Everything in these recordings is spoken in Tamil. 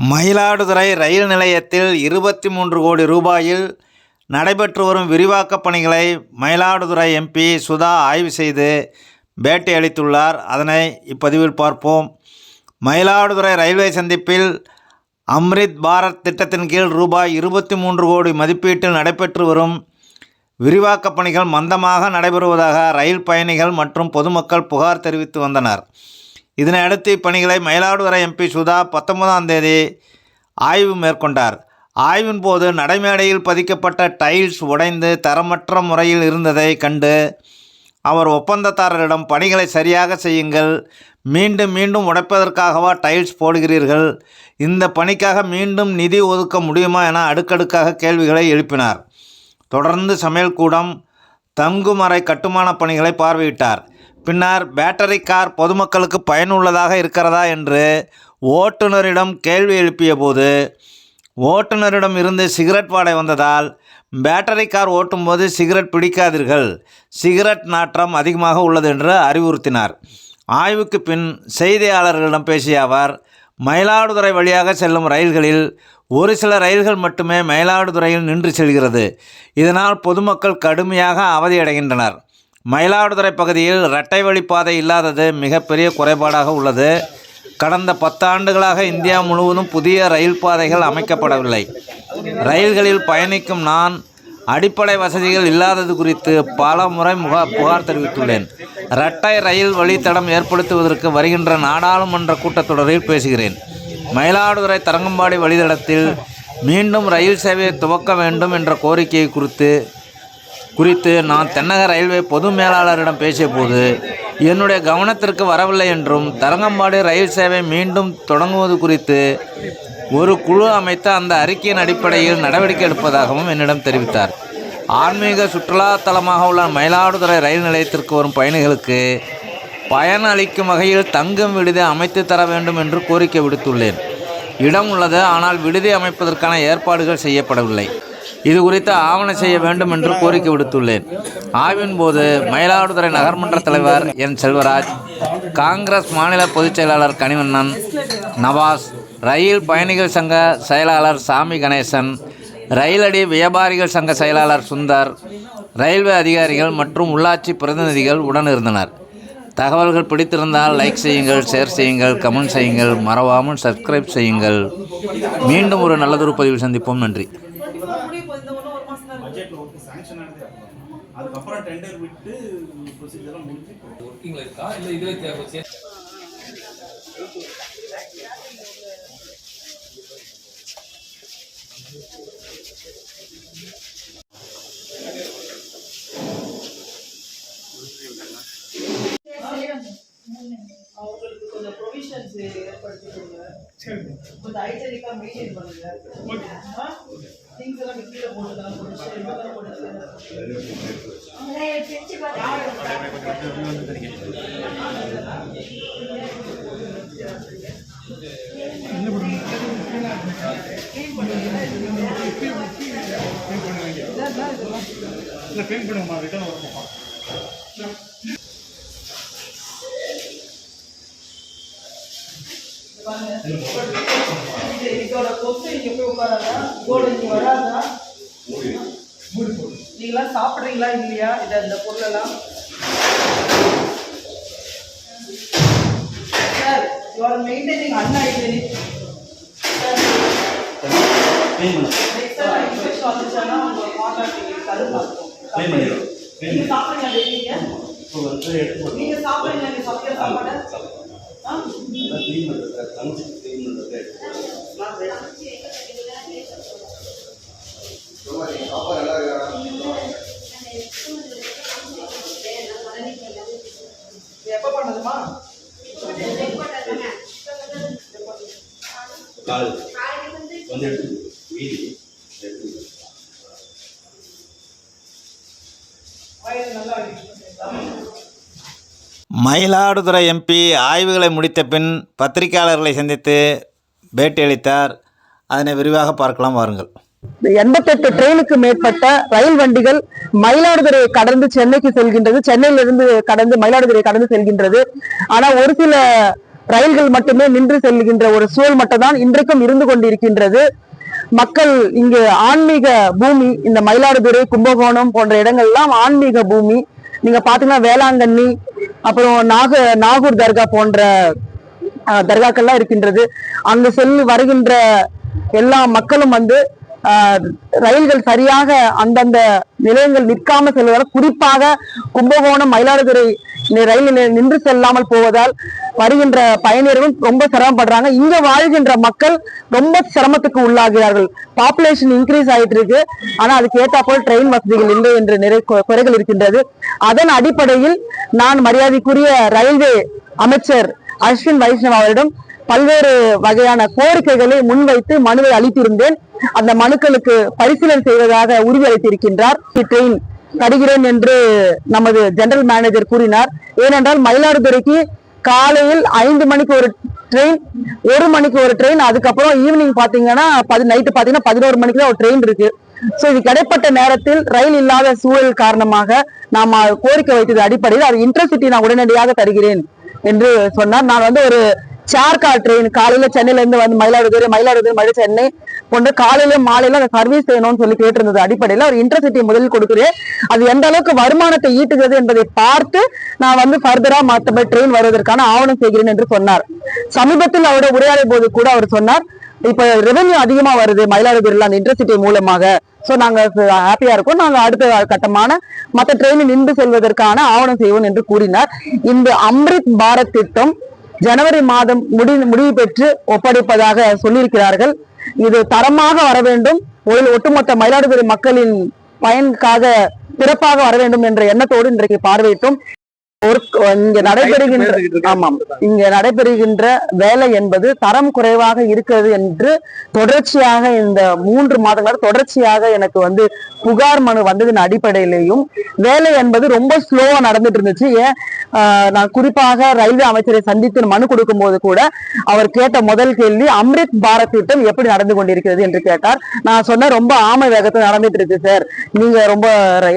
மயிலாடுதுறை ரயில் நிலையத்தில் இருபத்தி மூன்று கோடி ரூபாயில் நடைபெற்று வரும் விரிவாக்கப் பணிகளை மயிலாடுதுறை எம்பி சுதா ஆய்வு செய்து பேட்டி அளித்துள்ளார். அதனை இப்பதிவில் பார்ப்போம். மயிலாடுதுறை ரயில்வே சந்திப்பில் அம்ரித் பாரத் திட்டத்தின் கீழ் ரூபாய் இருபத்தி மூன்று கோடி மதிப்பீட்டில் நடைபெற்று வரும் விரிவாக்கப் பணிகள் மந்தமாக நடைபெறுவதாக ரயில் பயணிகள் மற்றும் பொதுமக்கள் புகார் தெரிவித்து வந்தனர். இதனையடுத்து இப்பணிகளை மயிலாடுதுறை எம்பி சுதா பத்தொன்பதாம் தேதி ஆய்வு மேற்கொண்டார். ஆய்வின் போது நடைமேடையில் பதிக்கப்பட்ட டைல்ஸ் உடைந்து தரமற்ற முறையில் இருந்ததை கண்டு அவர் ஒப்பந்ததாரரிடம் பணிகளை சரியாக செய்யுங்கள். மீண்டும் மீண்டும் உடைப்பதற்காகவா டைல்ஸ் போடுகிறீர்கள்? இந்த பணிக்காக மீண்டும் நிதி ஒதுக்க முடியுமா என அடுக்கடுக்காக கேள்விகளை எழுப்பினார். தொடர்ந்து சமையல் கூடம் தங்குமறை கட்டுமான பணிகளை பார்வையிட்டார். பின்னர் பேட்டரி கார் பொதுமக்களுக்கு பயனுள்ளதாக இருக்கிறதா என்று ஓட்டுநரிடம் கேள்வி எழுப்பிய போது ஓட்டுநரிடம் இருந்து சிகரெட் வாடை வந்ததால் பேட்டரி கார் ஓட்டும்போது சிகரெட் பிடிக்காதீர்கள் சிகரெட் நாற்றம் அதிகமாக உள்ளது என்று அறிவுறுத்தினார். ஆய்வுக்கு பின் செய்தியாளர்களிடம் பேசிய அவர் மயிலாடுதுறை வழியாக செல்லும் ரயில்களில் ஒரு சில ரயில்கள் மட்டுமே மயிலாடுதுறையில் நின்று செல்கிறது. இதனால் பொதுமக்கள் கடுமையாக அவதியடைகின்றனர். மயிலாடுதுறை பகுதியில் இரட்டை வழிப்பாதை இல்லாதது மிகப்பெரிய குறைபாடாக உள்ளது. கடந்த பத்தாண்டுகளாக இந்தியா முழுவதும் புதிய ரயில் பாதைகள் அமைக்கப்படவில்லை. ரயில்களில் பயணிக்கும் நான் அடிப்படை வசதிகள் இல்லாதது குறித்து பல முறை முகா புகார் தெரிவித்துள்ளேன். இரட்டை ரயில் வழித்தடம் ஏற்படுத்துவதற்கு வருகின்ற நாடாளுமன்ற கூட்டத்தொடரில் பேசுகிறேன். மயிலாடுதுறை தரங்கம்பாடி வழித்தடத்தில் மீண்டும் ரயில் சேவையை துவக்க வேண்டும் என்ற கோரிக்கையை குறித்து குறித்து நான் தென்னக ரயில்வே பொது மேலாளரிடம் பேசியபோது என்னுடைய கவனத்திற்கு வரவில்லை என்றும் தரங்கம்பாடி ரயில் சேவை மீண்டும் தொடங்குவது குறித்து ஒரு குழு அமைத்து அந்த அறிக்கையின் அடிப்படையில் நடவடிக்கை எடுப்பதாகவும் என்னிடம் தெரிவித்தார். ஆன்மீக சுற்றுலா தலமாக உள்ள மயிலாடுதுறை ரயில் நிலையத்திற்கு வரும் பயணிகளுக்கு பயன் அளிக்கும் வகையில் தங்கும் விடுதி அமைத்து தர வேண்டும் என்று கோரிக்கை விடுத்துள்ளேன். இடம் உள்ளது ஆனால் விடுதி அமைப்பதற்கான ஏற்பாடுகள் செய்யப்படவில்லை. இது குறித்து ஆவணம் செய்ய வேண்டும் என்று கோரிக்கை விடுத்துள்ளேன். ஆய்வின் போது மயிலாடுதுறை நகர்மன்ற தலைவர் என் செல்வராஜ் காங்கிரஸ் மாநில பொதுச் செயலாளர் கனிவண்ணன் நவாஸ் ரயில் பயணிகள் சங்க செயலாளர் சாமி கணேசன் ரயிலடி வியாபாரிகள் சங்க செயலாளர் சுந்தர் ரயில்வே அதிகாரிகள் மற்றும் உள்ளாட்சி பிரதிநிதிகள் உடன் இருந்தனர். தகவல்கள் பிடித்திருந்தால் லைக் செய்யுங்கள் ஷேர் செய்யுங்கள் கமெண்ட் செய்யுங்கள் மறவாமல் சப்ஸ்கிரைப் செய்யுங்கள். மீண்டும் ஒரு நல்லதொரு பதிவில் சந்திப்போம். நன்றி. டெண்டர் விட்டு ப்ரொசீஜர் முடிஞ்சு இப்போ ஒர்க்கிங்ல இருக்கா இல்ல இதுவே தேவை Thank you. கொஞ்சம் ஹைஜெனிக்கா மெயின்டைன் பண்ணுங்க திங்ஸ் எல்லாம் கீழே போட்டுக்கலாம் கொஞ்சம் போட்டு இல்லை பெயிண்ட் ரிட்டர்ன் இதோட கொசு இங்க போய் உட்காராதா? இதோட இங்க வராதா? நீங்களாம் சாப்பிட்றீங்களா இல்லையா? இதை இந்த பொருளெல்லாம்? Sir you are maintaining unhygienic next time infection வந்துச்சுன்னா உங்க கான்டாக்ட் தடுப்பாக்கும் நீங்க சாப்பிடுங்க எடுத்து நீங்க சாப்பிடுங்க நீங்க சமைக்கிற சாப்பாடு? ஆ? க்ளீன் பண்ணுறது லஞ்ச் க்ளீன் பண்ணுறது மயிலாடுதுறை எம்பி ஆய்வுகளை முடித்த பின் பத்திரிகையாளர்களை சந்தித்து பேட்டியளித்தார் அதனை விரிவாக பார்க்கலாம் வாருங்கள். எண்பத்தெட்டு ட்ரெயினுக்கு மேற்பட்ட ரயில் வண்டிகள் மயிலாடுதுறையை கடந்து சென்னைக்கு செல்கின்றது. சென்னையிலிருந்து கடந்து மயிலாடுதுறை கடந்து செல்கின்றது. ஆனா ஒரு சில ரயில்கள் மட்டுமே நின்று செல்கின்ற ஒரு சூழல் மட்டும்தான் இன்றைக்கும் இருந்து கொண்டிருக்கின்றது. மக்கள் இங்கு ஆன்மீக பூமி இந்த மயிலாடுதுறை கும்பகோணம் போன்ற இடங்கள்லாம் ஆன்மீக பூமி. நீங்க பாத்தீங்கன்னா வேளாங்கண்ணி அப்புறம் நாக நாகூர் தர்கா போன்ற தர்காக்கள்லாம் இருக்கின்றது. அங்கு செல் வருகின்ற எல்லா மக்களும் வந்து ரயில்கள் சரியாக அந்தந்த நிலையங்கள் நிற்காம செல்வதால் குறிப்பாக கும்பகோணம் மயிலாடுதுறை ரயில் நிலையம் நின்று செல்லாமல் போவதால் வருகின்ற பயணியர்களும் ரொம்ப சிரமப்படுறாங்க. இங்க வாழ்கின்ற மக்கள் ரொம்ப சிரமத்துக்கு உள்ளாகிறார்கள். பாப்புலேஷன் இன்க்ரீஸ் ஆயிட்டு இருக்கு ஆனா அதுக்கு ஏற்றாப்போல் ட்ரெயின் வசதிகள் இல்லை என்று நிறைய குறைகள் இருக்கின்றது. அதன் அடிப்படையில் நான் மரியாதைக்குரிய ரயில்வே அமைச்சர் அஸ்வின் வைஷ்ணவ் அவரிடம் பல்வேறு வகையான கோரிக்கைகளை முன்வைத்து மனுவை அளித்திருந்தேன். அந்த மனுக்களுக்கு பரிசீலனை செய்வதாக உறுதியளித்திருக்கின்றார். ட்ரெயின் தருகிறேன் என்று நமது ஜெனரல் மேனேஜர் கூறினார். ஏனென்றால் மயிலாடுதுறைக்கு காலையில் ஐந்து மணிக்கு ஒரு ட்ரெயின் ஒரு மணிக்கு ஒரு ட்ரெயின் அதுக்கப்புறம் ஈவினிங் பாத்தீங்கன்னா நைட்டு பாத்தீங்கன்னா பதினோரு மணிக்கு தான் ஒரு ட்ரெயின் இருக்கு. சோ இது கிடைப்பட்ட நேரத்தில் ரயில் இல்லாத சூழல் காரணமாக நாம் கோரிக்கை வைத்தது அடிப்படையில் அது இன்டர்சிட்டி நான் உடனடியாக தருகிறேன் என்று சொன்னார். நான் வந்து ஒரு சேர் ட்ரெயின் காலையில சென்னையில இருந்து வந்து மயிலாடுதுறை மயிலாடுதுறை மழை சென்னை கொண்டு காலையில மாலையில அந்த சர்வீஸ் செய்யணும்னு சொல்லி கேட்டிருந்தது. அடிப்படையில் ஒரு இன்டர்சிட்டி முதலில் கொடுக்குறேன் அது எந்த அளவுக்கு வருமானத்தை ஈட்டுகிறது என்பதை பார்த்து நான் வந்து ஃபர்தரா மற்றபடி ட்ரெயின் வருவதற்கான ஆவணம் செய்கிறேன் என்று சொன்னார். சமீபத்தில் அவரோட உரையாடிய போது கூட அவர் சொன்னார் இப்ப ரெவென்யூ அதிகமா வருது மயிலாடுதுறையில அந்த இன்டர்சிட்டி மூலமாக. சோ நாங்க ஹாப்பியா இருக்கோம். நாங்க அடுத்த கட்டமான மற்ற ட்ரெயினில் நின்று செல்வதற்கான ஆவணம் செய்வோம் என்று கூறினார். இந்த அம்ரித் பாரத் திட்டம் ஜனவரி மாதம் முடி முடிவு பெற்று ஒப்படைப்பதாக சொல்லியிருக்கிறார்கள். இது தரமாக வர வேண்டும். ஒட்டுமொத்த மயிலாடுதுறை மக்களின் பயனுக்காக சிறப்பாக வர வேண்டும் என்ற எண்ணத்தோடு இன்றைக்கு பார்வையிட்டோம். இங்க நடைபெறுகின்ற ஆமாம். இங்க நடைபெறுகின்ற வேலை என்பது தரம் குறைவாக இருக்கிறது என்று தொடர்ச்சியாக இந்த மூன்று மாதங்களாக தொடர்ச்சியாக எனக்கு வந்து புகார் மனு வந்ததின் அடிப்படையிலேயும் வேலை என்பது ரொம்ப ஸ்லோவா நடந்துட்டு இருந்துச்சு. ஏன் நான் குறிப்பாக ரயில்வே அமைச்சரை சந்தித்து மனு கொடுக்கும் போது கூட அவர் கேட்ட முதல் கேள்வி அம்ரித் பாரத் திட்டம் எப்படி நடந்து கொண்டிருக்கிறது? என்று கேட்டார். நான் சொன்னேன் ரொம்ப ஆமை வேகத்தில் நடந்துட்டு இருக்கு சார். நீங்க ரொம்ப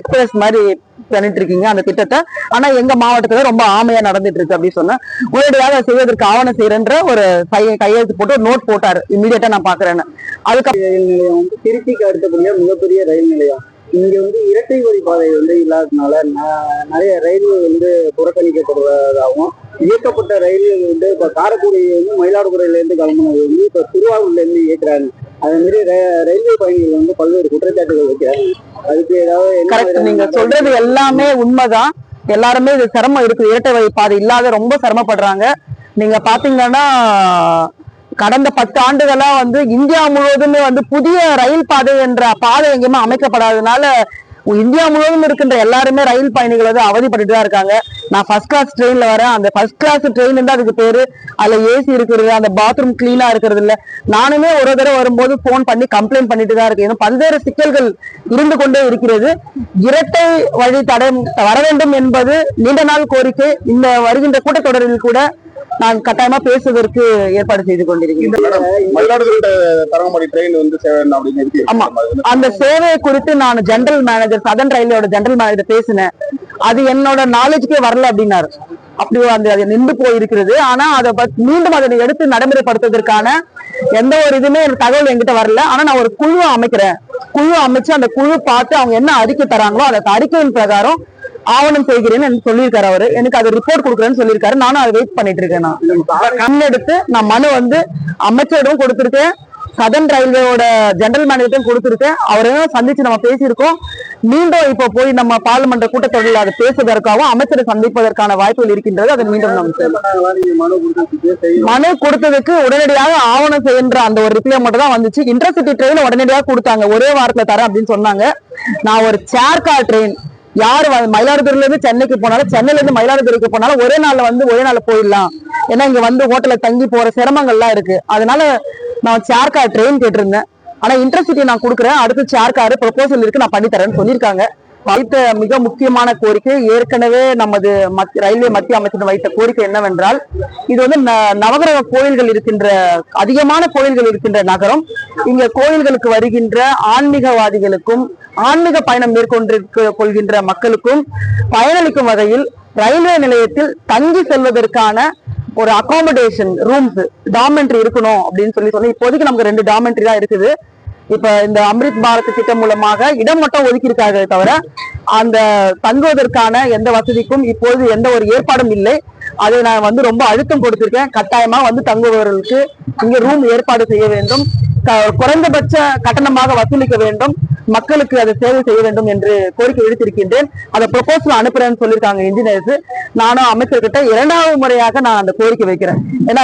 எக்ஸ்பிரஸ் மாதிரி பண்ணிட்டு இருக்கீங்க அந்த திட்டத்தை. ஆனா எங்க மாவட்டத்துல ரொம்ப ஆமையா நடந்துட்டு இருக்கு அப்படின்னு சொன்னா உடனடியாக செய்வதற்கு ஆவணம் செய்யறன்ற ஒரு கையை கையெழுத்து போட்டு ஒரு நோட் போட்டாரு. இமீடியட்டா நான் பாக்குறேன்னு. அதுக்கப்புறம் திருச்சிக்கு அடுத்தபடியா மிகப்பெரிய ரயில் நிலையம். இங்க வந்து இரட்டை வழி பாதை வந்து இல்லாததுனால ந- நிறைய ரயில்கள் வந்து புறக்கணிக்கப்படுவதாகவும் இயக்கப்பட்ட ரயில்கள் வந்து இப்ப காரைக்குடி வந்து மயிலாடுதுறையில இருந்து கிளம்புனது வந்து இப்ப திருவாரூர்ல இருந்து இயக்குறாங்க. அதே மாதிரி ர- ரயில்வே பயணிகள் வந்து பல்வேறு குற்றச்சாட்டுகள் வைக்கிறாங்க அதுக்கு ஏதாவது கரெக்ட் நீங்க சொல்றது எல்லாமே உண்மைதான். எல்லாருமே இது சிரமம் இருக்கு. இரட்டை வழி பாதை இல்லாத ரொம்ப சிரமப்படுறாங்க. நீங்க பாத்தீங்கன்னா கடந்த பத்து ஆண்டுகளா வந்து இந்தியா முழுவதுமே வந்து புதிய ரயில் பாதை என்ற பாதை எங்கேயுமே அமைக்கப்படாததுனால இந்தியா முழுவதும் இருக்கின்ற எல்லாருமே ரயில் பயணிகள் வந்து அவதிப்பட்டு தான் இருக்காங்க. நான் ஃபர்ஸ்ட் கிளாஸ் ட்ரெயின்ல வரேன். அந்த ஃபர்ஸ்ட் கிளாஸ் ட்ரெயின் தான் அதுக்கு பேரு அதுல ஏசி இருக்கிறது அந்த பாத்ரூம் கிளீனா இருக்கிறது இல்ல. நானுமே ஒரு தடவை வரும்போது ஃபோன் பண்ணி கம்ப்ளைண்ட் பண்ணிட்டு தான் இருக்கேன். இன்னும் பல்வேறு சிக்கல்கள் இருந்து கொண்டே இருக்கிறது. இரட்டை வழி தடை வர வேண்டும் என்பது நீண்ட நாள் கோரிக்கை. இந்த வருகின்ற கூட்டத்தொடரில் கூட நான் கட்டாயமா பேசுவதற்கு ஏற்பாடு செய்து கொண்டிருக்கிறேன். அந்த சேவை குறித்து நான் ஜெனரல் மேனேஜர் சதன் ரயில்வேயோட ஜெனரல் மேனேஜர் பேசினேன். அது என்னோட நாலேஜ்க்கே வரல அப்படின்னாரு. அப்படி அந்த அது நின்று போயிருக்கிறது. ஆனா அதை மீண்டும் அதை எடுத்து நடைமுறைப்படுத்துவதற்கான எந்த ஒரு எனக்கு தகவல் என்கிட்ட வரல. ஆனா நான் ஒரு குழு அமைக்கிறேன். குழு அமைச்சு அந்த குழு பார்த்து அவங்க என்ன அறிக்கை தராங்களோ அந்த அறிக்கையின் பிரகாரம் ஆவணம் செய்கிறேன்னு சொல்லியிருக்காரு அவரு. எனக்கு அது ரிப்போர்ட் கொடுக்குறேன்னு சொல்லியிருக்காரு. நானும் அதை வெயிட் பண்ணிட்டு இருக்கேன் நான். கண்ணெடுத்து நான் மனு வந்து அமைச்சரிடம் கொடுத்திருக்கேன். சதன் ரயில்வேயோட ஜெனரல் மேனேஜரும் கொடுத்திருக்கேன். அவரையும் சந்திச்சு நம்ம பேசியிருக்கோம். மீண்டும் இப்போ போய் நம்ம பாராளுமன்ற கூட்டத்தொடரில் அதை பேசுவதற்காகவும் அமைச்சரை சந்திப்பதற்கான வாய்ப்புகள் இருக்கின்றது. அதை மீண்டும் நம்ம மனு கொடுத்ததுக்கு உடனடியாக ஆவணம் செய்கின்ற அந்த ஒரு ரிப்ளை மட்டும் தான் வந்துச்சு இன்டர்சிட்டி ட்ரெயின் உடனடியாக கொடுத்தாங்க. ஒரே வாரத்துல தரேன் அப்படின்னு சொன்னாங்க. நான் ஒரு சேர் கார் ட்ரெயின் யார் வ- மயிலாடுதுறையில இருந்து சென்னைக்கு போனாலும் சென்னையில இருந்து மயிலாடுதுறைக்கு போனாலும் ஒரே நாள்ல வந்து ஒரே நாள் போயிடலாம். ஏன்னா இங்க வந்து ஹோட்டல்ல தங்கி போற சிரமங்கள்லாம் இருக்கு. அதனால நான் சேர் கார் ட்ரெயின் கேட்டிருந்தேன். ஆனா இன்டர்சிட்டி நான் கொடுக்குறேன். அடுத்து சேர் கார் ப்ரொபோசல் இருக்கு நான் பண்ணி தரேன்னு சொல்லியிருக்காங்க. வைத்த மிக முக்கியமான கோரிக்கை ஏற்கனவே நமது ரயில்வே மத்திய அமைச்சர் வைத்த கோரிக்கை என்னவென்றால் இது வந்து ந- நவகிரக கோயில்கள் இருக்கின்ற அதிகமான கோயில்கள் இருக்கின்ற நகரம். இங்க கோயில்களுக்கு வருகின்ற ஆன்மீகவாதிகளுக்கும் ஆன்மீக பயணம் மேற்கொண்டிருக்க கொள்கின்ற மக்களுக்கும் பயனளிக்கும் வகையில் ரயில்வே நிலையத்தில் தங்கி செல்வதற்கான ஒரு அகாமடேஷன் ரூம்ஸ் டாமெண்ட்ரி இருக்கணும் அப்படின்னு சொல்லி சொன்னேன். இப்போதைக்கு நமக்கு ரெண்டு டாமெண்ட்ரி தான் இருக்குது. இப்ப இந்த அம்ரித் பாரத் திட்டம் மூலமாக இடம் மட்டும் ஒதுக்கி இருக்காங்க தவிர அந்த தங்குவதற்கான எந்த வசதிக்கும் இப்போது எந்த ஒரு ஏற்பாடும் இல்லை. அதை நான் வந்து ரொம்ப அழுத்தம் கொடுத்திருக்கேன். கட்டாயமா வந்து தங்குபவர்களுக்கு இங்க ரூம் ஏற்பாடு செய்ய வேண்டும். குறைந்தபட்ச கட்டணமாக வசூலிக்க வேண்டும். மக்களுக்கு அதை சேவை செய்ய வேண்டும் என்று கோரிக்கை விடுத்திருக்கின்றேன். அதை ப்ரொபோசல் அனுப்புறேன்னு சொல்லியிருக்காங்க இன்ஜினியர்ஸ் நானும் அமைச்சர்கிட்ட இரண்டாவது முறையாக நான் அந்த கோரிக்கை வைக்கிறேன். ஏன்னா